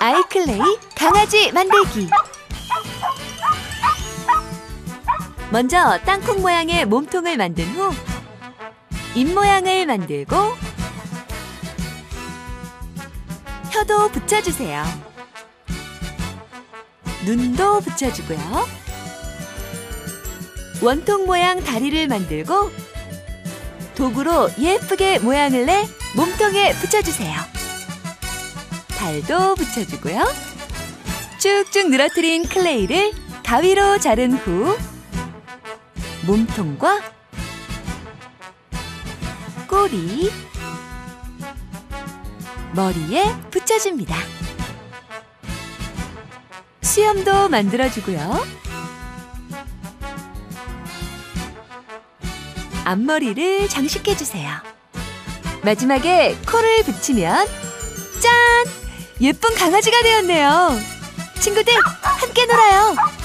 아이클레이 강아지 만들기 먼저 땅콩 모양의 몸통을 만든 후 입 모양을 만들고 혀도 붙여주세요. 눈도 붙여주고요. 원통 모양 다리를 만들고 도구로 예쁘게 모양을 내 몸통에 붙여주세요. 발도 붙여주고요. 쭉쭉 늘어뜨린 클레이를 가위로 자른 후 몸통과 꼬리, 머리에 붙여줍니다. 수염도 만들어주고요. 앞머리를 장식해주세요. 마지막에 코를 붙이면 짠! 예쁜 강아지가 되었네요. 친구들, 함께 놀아요.